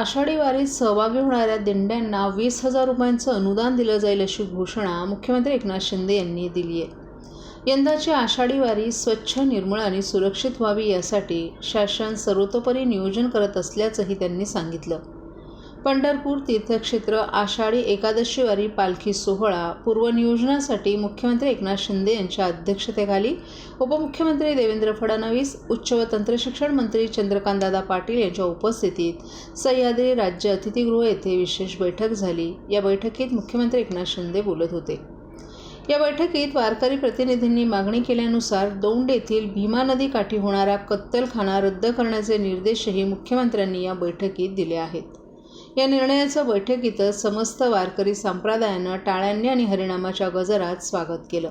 आषाढी वारीत सहभागी होणाऱ्या दिंड्यांना वीस हजार रुपयांचं अनुदान दिलं जाईल अशी घोषणा मुख्यमंत्री एकनाथ शिंदे यांनी दिली आहे. यंदाची आषाढी वारी स्वच्छ निर्मळ आणि सुरक्षित व्हावी यासाठी शासन सर्वतोपरी नियोजन करत असल्याचंही त्यांनी सांगितलं. पंढरपूर तीर्थक्षेत्र आषाढी एकादशीवारी पालखी सोहळा पूर्वनियोजनासाठी मुख्यमंत्री एकनाथ शिंदे यांच्या अध्यक्षतेखाली उपमुख्यमंत्री देवेंद्र फडणवीस उच्च व तंत्रशिक्षण मंत्री चंद्रकांतदादा पाटील यांच्या उपस्थितीत सह्याद्री राज्य अतिथीगृह येथे विशेष बैठक झाली. या बैठकीत मुख्यमंत्री एकनाथ शिंदे बोलत होते. या बैठकीत वारकरी प्रतिनिधींनी मागणी केल्यानुसार दौंड येथील भीमा नदी काठी होणारा कत्तलखाना रद्द करण्याचे निर्देशही मुख्यमंत्र्यांनी या बैठकीत दिले आहेत. या निर्णयाचं बैठकीतच समस्त वारकरी संप्रदायानं टाळ्यांनी आणि हरिणामाच्या गजरात स्वागत केलं.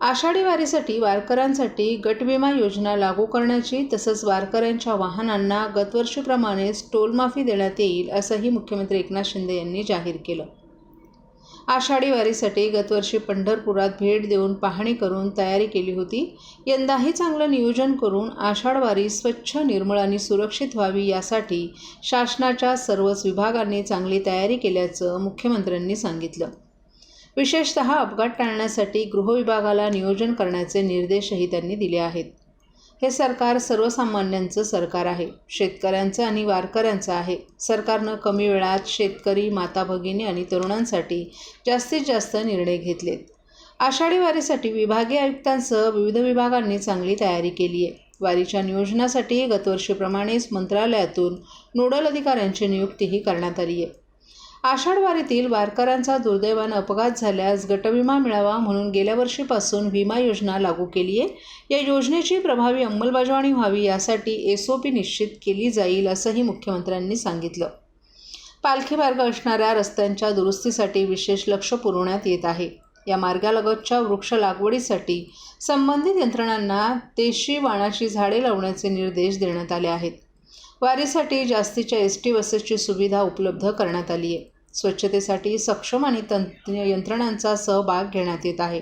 आषाढी वारीसाठी वारकऱ्यांसाठी गटविमा योजना लागू करण्याची तसंच वारकऱ्यांच्या वाहनांना गतवर्षीप्रमाणेच टोलमाफी देण्यात येईल असंही मुख्यमंत्री एकनाथ शिंदे यांनी जाहीर केलं. आषाढी वारीसाठी गतवर्षी पंढरपुरात भेट देऊन पाहणी करून तयारी केली होती. यंदाही चांगलं नियोजन करून आषाढ वारी स्वच्छ निर्मळ आणि सुरक्षित व्हावी यासाठी शासनाच्या सर्वच विभागांनी चांगली तयारी केल्याचं मुख्यमंत्र्यांनी सांगितलं. विशेषतः अपघात टाळण्यासाठी गृहविभागाला नियोजन करण्याचे निर्देशही त्यांनी दिले आहेत. हे सरकार सर्वसामान्यांचं सरकार आहे. शेतकऱ्यांचं आणि वारकऱ्यांचं आहे. सरकारनं कमी वेळात शेतकरी माता भगिनी आणि तरुणांसाठी जास्तीत जास्त निर्णय घेतलेत. आषाढी वारीसाठी विभागीय आयुक्तांसह विविध विभागांनी चांगली तयारी केली आहे वारीच्या नियोजनासाठी गतवर्षीप्रमाणेच मंत्रालयातून नोडल अधिकाऱ्यांची नियुक्तीही करण्यात आली आहे आषाढ वारीतील वारकऱ्यांचा दुर्दैवानं अपघात झाल्यास गटविमा मिळावा म्हणून गेल्या वर्षीपासून विमा योजना लागू केली आहे. या योजनेची प्रभावी अंमलबजावणी व्हावी यासाठी एस ओ पी निश्चित केली जाईल असंही मुख्यमंत्र्यांनी सांगितलं. पालखी मार्ग असणाऱ्या रस्त्यांच्या दुरुस्तीसाठी विशेष लक्ष पुरवण्यात येत आहे. या मार्गालगतच्या वृक्ष लागवडीसाठी संबंधित यंत्रणांना देशी वाणाची झाडे लावण्याचे निर्देश देण्यात आले आहेत. वारीसाठी जास्तीच्या एस टी बसेसची सुविधा उपलब्ध करण्यात आली आहे. स्वच्छतेसाठी सक्षम आणि तंत्र यंत्रणांचा सहभाग घेण्यात येत आहे.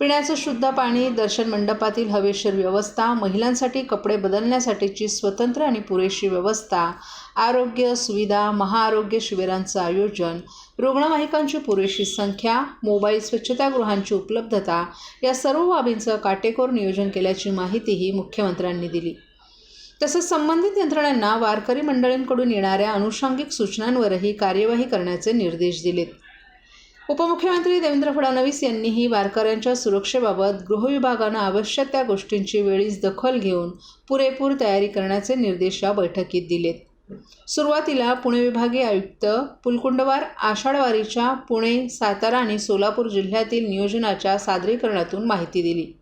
पिण्याचं शुद्ध पाणी दर्शन मंडपातील हवेशीर व्यवस्था महिलांसाठी कपडे बदलण्यासाठीची स्वतंत्र आणि पुरेशी व्यवस्था आरोग्य सुविधा महाआरोग्य शिबिरांचं आयोजन रुग्णवाहिकांची पुरेशी संख्या मोबाईल स्वच्छतागृहांची उपलब्धता या सर्व बाबींचं काटेकोर नियोजन केल्याची माहितीही मुख्यमंत्र्यांनी दिली. तसंच संबंधित यंत्रणांना वारकरी मंडळींकडून येणाऱ्या अनुषंगिक सूचनांवरही कार्यवाही करण्याचे निर्देश दिलेत. उपमुख्यमंत्री देवेंद्र फडणवीस यांनीही वारकऱ्यांच्या सुरक्षेबाबत गृहविभागानं आवश्यक त्या गोष्टींची वेळीच दखल घेऊन पुरेपूर तयारी करण्याचे निर्देश या बैठकीत दिलेत. सुरुवातीला पुणे विभागीय आयुक्त पुलकुंडवार आषाढवारीच्या पुणे सातारा आणि सोलापूर जिल्ह्यातील नियोजनाच्या सादरीकरणातून माहिती दिली.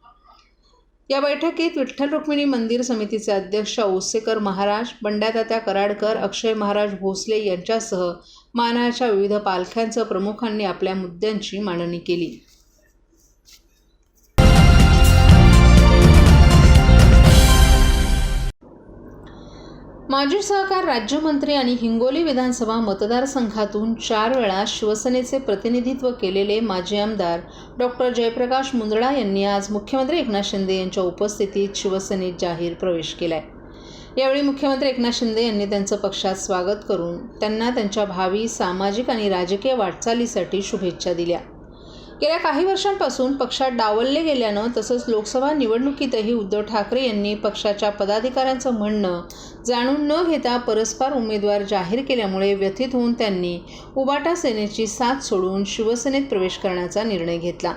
या बैठकीत विठ्ठल रुक्मिणी मंदिर समितीचे अध्यक्ष ओसेकर महाराज बंड्यातात्या कराडकर अक्षय महाराज भोसले यांच्यासह मानाच्या विविध पालख्यांचं प्रमुखांनी आपल्या मुद्द्यांची मांडणी केली. माजी सहकार राज्यमंत्री आणि हिंगोली विधानसभा मतदारसंघातून चार वेळा शिवसेनेचे प्रतिनिधित्व केलेले माजी आमदार डॉक्टर जयप्रकाश मुंदडा यांनी आज मुख्यमंत्री एकनाथ शिंदे यांच्या उपस्थितीत शिवसेनेत जाहीर प्रवेश केलाय. यावेळी मुख्यमंत्री एकनाथ शिंदे यांनी त्यांचं पक्षात स्वागत करून त्यांना त्यांच्या भावी सामाजिक आणि राजकीय वाटचालीसाठी शुभेच्छा दिल्या. गेल्या काही वर्षांपासून पक्षात डावलले गेल्यानं तसंच लोकसभा निवडणुकीतही उद्धव ठाकरे यांनी पक्षाच्या पदाधिकाऱ्यांचं म्हणणं जाणून न घेता परस्पर उमेदवार जाहीर केल्यामुळे व्यथित होऊन त्यांनी उबाटा सेनेची साथ सोडून शिवसेनेत प्रवेश करण्याचा निर्णय घेतला.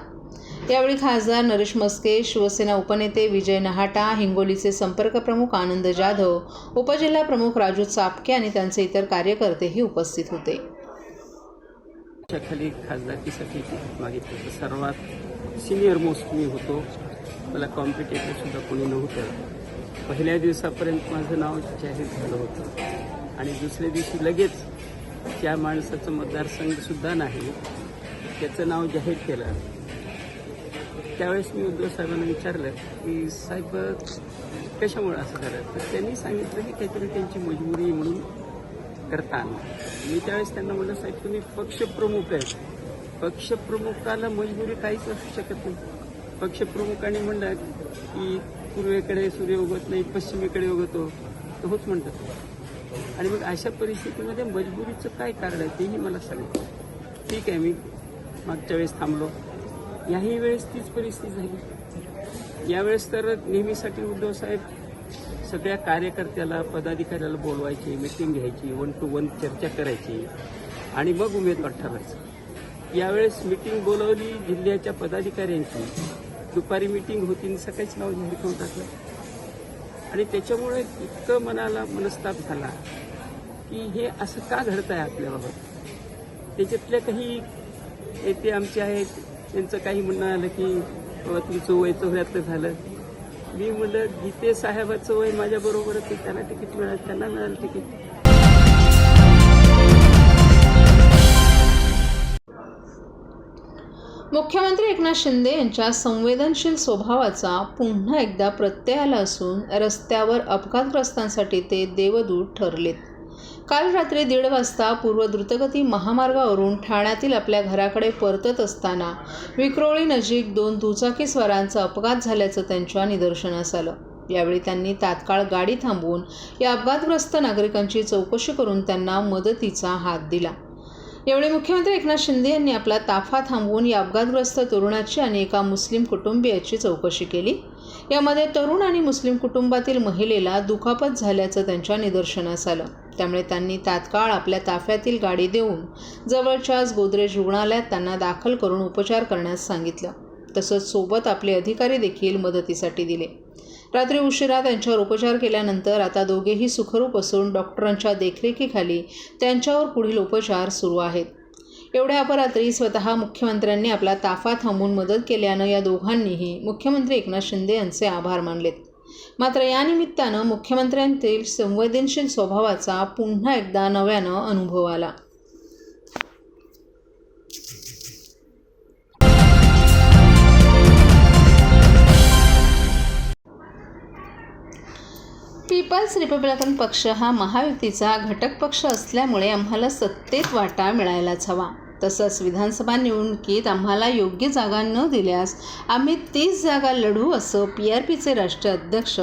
यावेळी खासदार नरेश मस्के शिवसेना उपनेते विजय नहाटा हिंगोलीचे संपर्क प्रमुख आनंद जाधव उपजिल्हा प्रमुख राजू चापके आणि त्यांचे इतर कार्यकर्तेही उपस्थित होते. खाली खासदारकीसाठी मागितलं. तर सर्वात सिनियर मोस्ट मी होतो. मला कॉम्पिटेटर सुद्धा कोणी नव्हतं. पहिल्या दिवसापर्यंत माझं नाव जाहीर झालं होतं. आणि दुसऱ्या दिवशी लगेच त्या माणसाचं मतदारसंघसुद्धा नाही. त्याचं नाव जाहीर केलं. त्यावेळेस मी उद्धव साहेबांना विचारलं की साहेब कशामुळे असं झालं? तर त्यांनी सांगितलं की काहीतरी त्यांची मजबुरी म्हणून करताना. मी त्यावेळेस त्यांना म्हणलं साहेब तुम्ही पक्षप्रमुख आहेत. पक्षप्रमुखाला मजबुरी काहीच असू शकत नाही. पक्षप्रमुखाने म्हणलं की पूर्वेकडे सूर्य उगत नाही पश्चिमेकडे उगतो तर होच म्हणतात. आणि मग अशा परिस्थितीमध्ये मजबुरीचं काय कारण आहे तेही मला सांगितलं ठीक आहे मी मागच्या वेळेस थांबलो. याही वेळेस तीच परिस्थिती झाली. यावेळेस तर नेहमीसाठी उद्धव साहेब सगळ्या कार्यकर्त्याला पदाधिकाऱ्याला बोलवायची मिटिंग घ्यायची वन टू वन चर्चा करायची आणि मग उमेदवार ठरवायचं यावेळेस मिटिंग बोलवली जिल्ह्याच्या पदाधिकाऱ्यांची. दुपारी मिटिंग होती आणि सकाळीच नाव जाहीर करून टाकलं. आणि त्याच्यामुळे इतकं मनाला मनस्ताप झाला की हे असं का घडत आहे आपल्याबाबत त्याच्यातल्या काही येते आमचे आहेत त्यांचं काही म्हणणं आलं की तुमचं वय चौऱ्याहत्तर झालं. मी म्हणलं गीते साहेबाचं वय माझ्या बरोबरच त्यांना तिकीट मिळालं त्यांना मिळालं तिकीट. मुख्यमंत्री एकनाथ शिंदे यांच्या संवेदनशील स्वभावाचा पुन्हा एकदा प्रत्यय आला असून रस्त्यावर अपघातग्रस्तांसाठी ते देवदूत ठरलेत. काल रात्री दीड वाजता पूर्व द्रुतगती महामार्गावरून ठाण्यातील आपल्या घराकडे परतत असताना विक्रोळी नजीक दोन दुचाकीस्वारांचा अपघात झाल्याचं त्यांच्या निदर्शनास आलं. यावेळी त्यांनी तात्काळ गाडी थांबवून या अपघातग्रस्त नागरिकांची चौकशी करून त्यांना मदतीचा हात दिला. यावेळी मुख्यमंत्री एकनाथ शिंदे यांनी आपला ताफा थांबवून या अपघातग्रस्त तरुणाची आणि एका मुस्लिम कुटुंबियाची चौकशी केली. यामध्ये तरुण आणि मुस्लिम कुटुंबातील महिलेला दुखापत झाल्याचं त्यांच्या निदर्शनास आलं. त्यामुळे त्यांनी तात्काळ आपल्या ताफ्यातील गाडी देऊन जवळच्याच गोदरेज रुग्णालयात त्यांना दाखल करून उपचार करण्यास सांगितलं. तसंच सोबत आपले अधिकारी देखील मदतीसाठी दिले. रात्री उशिरा त्यांच्यावर उपचार केल्यानंतर आता दोघेही सुखरूप असून डॉक्टरांच्या देखरेखीखाली त्यांच्यावर पुढील उपचार सुरू आहेत. एवढ्या अपरात्री स्वतः मुख्यमंत्र्यांनी आपला ताफा थांबवून मदत केल्यानं या दोघांनीही मुख्यमंत्री एकनाथ शिंदे यांचे आभार मानलेत. मात्र या निमित्तानं मुख्यमंत्र्यांतील संवेदनशील स्वभावाचा पुन्हा एकदा नव्यानं अनुभव आला. पीपल्स रिपब्लिकन पक्ष हा महायुतीचा घटक पक्ष असल्यामुळे आम्हाला सत्तेत वाटा मिळायलाच हवा. तसंच विधानसभा निवडणुकीत आम्हाला योग्य जागा न दिल्यास आम्ही तीच जागा लढू असं पी आर पीचे राष्ट्रीय अध्यक्ष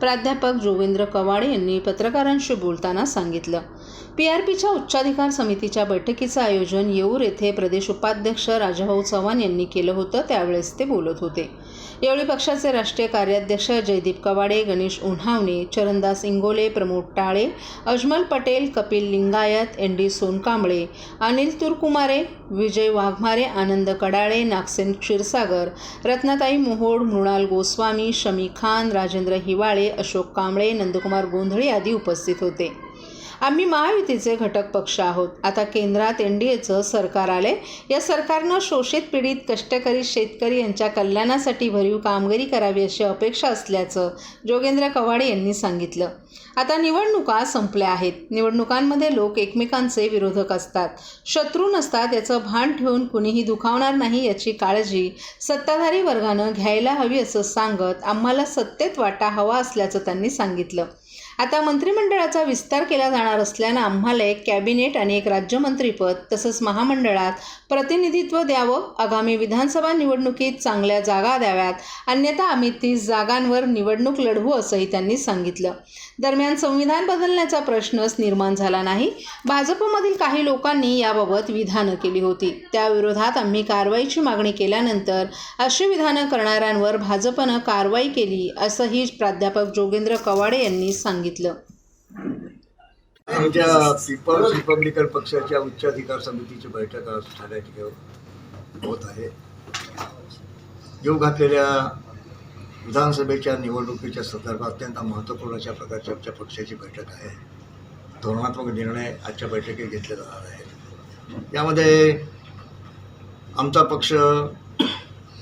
प्राध्यापक जोगेंद्र कवाडे यांनी पत्रकारांशी बोलताना सांगितलं. पी आर पीच्या उच्चाधिकार समितीच्या बैठकीचं आयोजन येऊर येथे प्रदेश उपाध्यक्ष राजाभाऊ चव्हाण यांनी केलं होतं त्यावेळेस ते बोलत होते. यावेळी पक्षाचे राष्ट्रीय कार्याध्यक्ष जयदीप कवाडे गणेश उन्हावणे चरणदास इंगोले प्रमोद टाळे अजमल पटेल कपिल लिंगायत एन डी सोनकांबळे अनिल तुरकुमारे विजय वाघमारे आनंद कडाळे नागसेन क्षीरसागर रत्नाताई मोहोड मृणाल गोस्वामी शमी खान राजेंद्र हिवाळे अशोक कांबळे नंदकुमार गोंधळे आदी उपस्थित होते. आम्ही महायुतीचे घटक पक्ष आहोत. आता केंद्रात एन डी एचं सरकार आले या सरकारनं शोषित पीडित कष्टकरी शेतकरी यांच्या कल्याणासाठी भरीव कामगिरी करावी अशी अपेक्षा असल्याचं जोगेंद्र कवाडे यांनी सांगितलं. आता निवडणुका संपल्या आहेत. निवडणुकांमध्ये लोक एकमेकांचे विरोधक असतात. शत्रू नसतात याचं भान ठेवून कुणीही दुखावणार नाही याची काळजी सत्ताधारी वर्गानं घ्यायला हवी असं सांगत आम्हाला सत्तेत वाटा हवा असल्याचं त्यांनी सांगितलं. आता मंत्रिमंडळाचा विस्तार केला जाणार असल्यानं आम्हाला एक कॅबिनेट आणि एक राज्यमंत्रीपद तसंच महामंडळात प्रतिनिधित्व द्यावं आगामी विधानसभा निवडणुकीत चांगल्या जागा द्याव्यात अन्यथा आम्ही तीस जागांवर निवडणूक लढवू असंही त्यांनी सांगितलं. दरम्यान संविधान बदलण्याचा प्रश्नच निर्माण झाला नाही. भाजपमधील काही लोकांनी याबाबत विधानं केली होती. त्याविरोधात आम्ही कारवाईची मागणी केल्यानंतर अशी विधानं करणाऱ्यांवर भाजपनं कारवाई केली असंही प्राध्यापक जोगेंद्र कवाडे यांनी सांगितलं. आमच्या पीपल्स रिपब्लिकन पक्षाच्या उच्चाधिकार समितीची बैठक आज ठाण्या ठिकाणी होत आहे. येऊ घातलेल्या विधानसभेच्या निवडणुकीच्या संदर्भात अत्यंत महत्त्वपूर्ण अशा प्रकारची आमच्या पक्षाची बैठक आहे. धोरणात्मक निर्णय आजच्या बैठकीत घेतले जाणार आहेत. यामध्ये आमचा पक्ष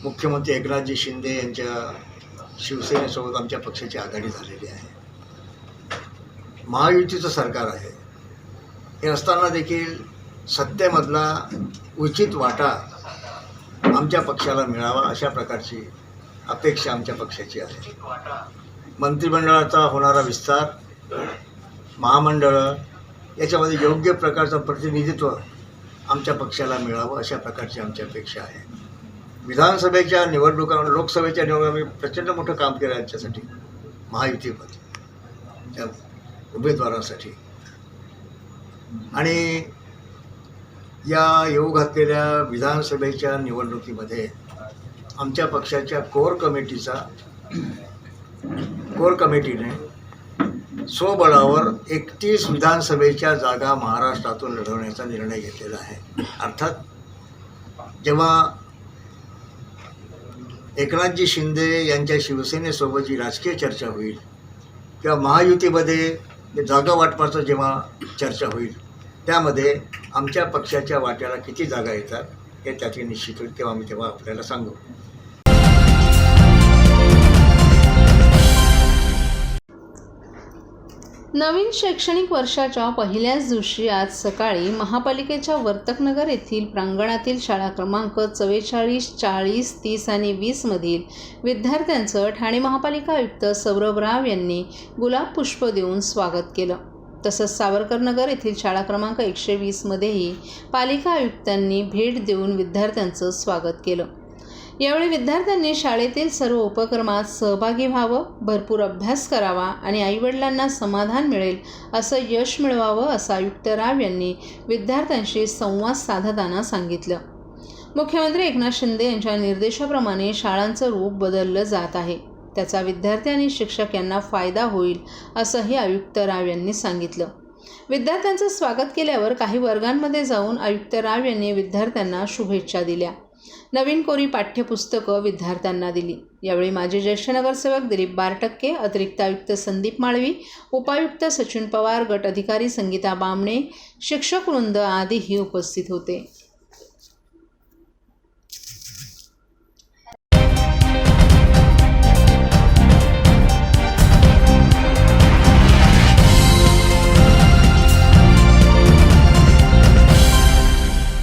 मुख्यमंत्री एकनाथजी शिंदे यांच्या शिवसेनेसोबत आमच्या पक्षाची आघाडी झालेली आहे. महायुतीचं सरकार आहे. हे असताना देखील सत्तेमधला उचित वाटा आमच्या पक्षाला मिळावा अशा प्रकारची अपेक्षा आमच्या पक्षाची आहे. मंत्रिमंडळाचा होणारा विस्तार महामंडळं याच्यामध्ये योग्य प्रकारचं प्रतिनिधित्व आमच्या पक्षाला मिळावं अशा प्रकारची आमची अपेक्षा आहे. विधानसभेच्या निवडणुका लोकसभेच्या निवडणुका प्रचंड मोठं काम केलं याच्यासाठी महायुतीमध्ये. उमेदवारांसाठी. आणि या येऊ घातलेल्या विधानसभेच्या निवडणुकीमध्ये आमच्या पक्षाच्या कोर कमिटीचा कोर कमिटीने स्वबळावर एकतीस विधानसभेच्या जागा महाराष्ट्रातून लढवण्याचा निर्णय घेतलेला आहे. अर्थात जेव्हा एकनाथजी शिंदे यांच्या शिवसेनेसोबत जी राजकीय चर्चा होईल किंवा महायुतीमध्ये जागा वाटपाचं जेव्हा चर्चा होईल त्यामध्ये आमच्या पक्षाच्या वाट्याला किती जागा येतात हे त्याचे निश्चित होईल तेव्हा आम्ही तेव्हा आपल्याला सांगू. नवीन शैक्षणिक वर्षाच्या पहिल्याच दिवशी आज सकाळी महापालिकेच्या वर्तकनगर येथील प्रांगणातील शाळा क्रमांक चव्वेचाळीस चाळीस तीस आणि वीसमधील विद्यार्थ्यांचं ठाणे महापालिका आयुक्त सौरभ राव यांनी गुलाब पुष्प देऊन स्वागत केलं. तसंच सावरकरनगर येथील शाळा क्रमांक एकशे वीसमध्येही पालिका आयुक्तांनी भेट देऊन विद्यार्थ्यांचं स्वागत केलं. यावेळी विद्यार्थ्यांनी शाळेतील सर्व उपक्रमात सहभागी व्हावं भरपूर अभ्यास करावा आणि आईवडिलांना समाधान मिळेल असं यश मिळवावं असं आयुक्त राव यांनी विद्यार्थ्यांशी संवाद साधताना सांगितलं. मुख्यमंत्री एकनाथ शिंदे यांच्या निर्देशाप्रमाणे शाळांचं रूप बदललं जात आहे. त्याचा विद्यार्थी आणि शिक्षक यांना फायदा होईल असंही आयुक्त राव यांनी सांगितलं. विद्यार्थ्यांचं स्वागत केल्यावर काही वर्गांमध्ये जाऊन आयुक्त राव यांनी विद्यार्थ्यांना शुभेच्छा दिल्या. नवीन कोरी पाठ्यपुस्तकं विद्यार्थ्यांना दिली. यावेळी माजी ज्येष्ठ नगरसेवक दिलीप बारटक्के अतिरिक्त आयुक्त संदीप माळवी उपायुक्त सचिन पवार गट अधिकारी संगीता बामणे शिक्षक वृंद आदीही उपस्थित होते.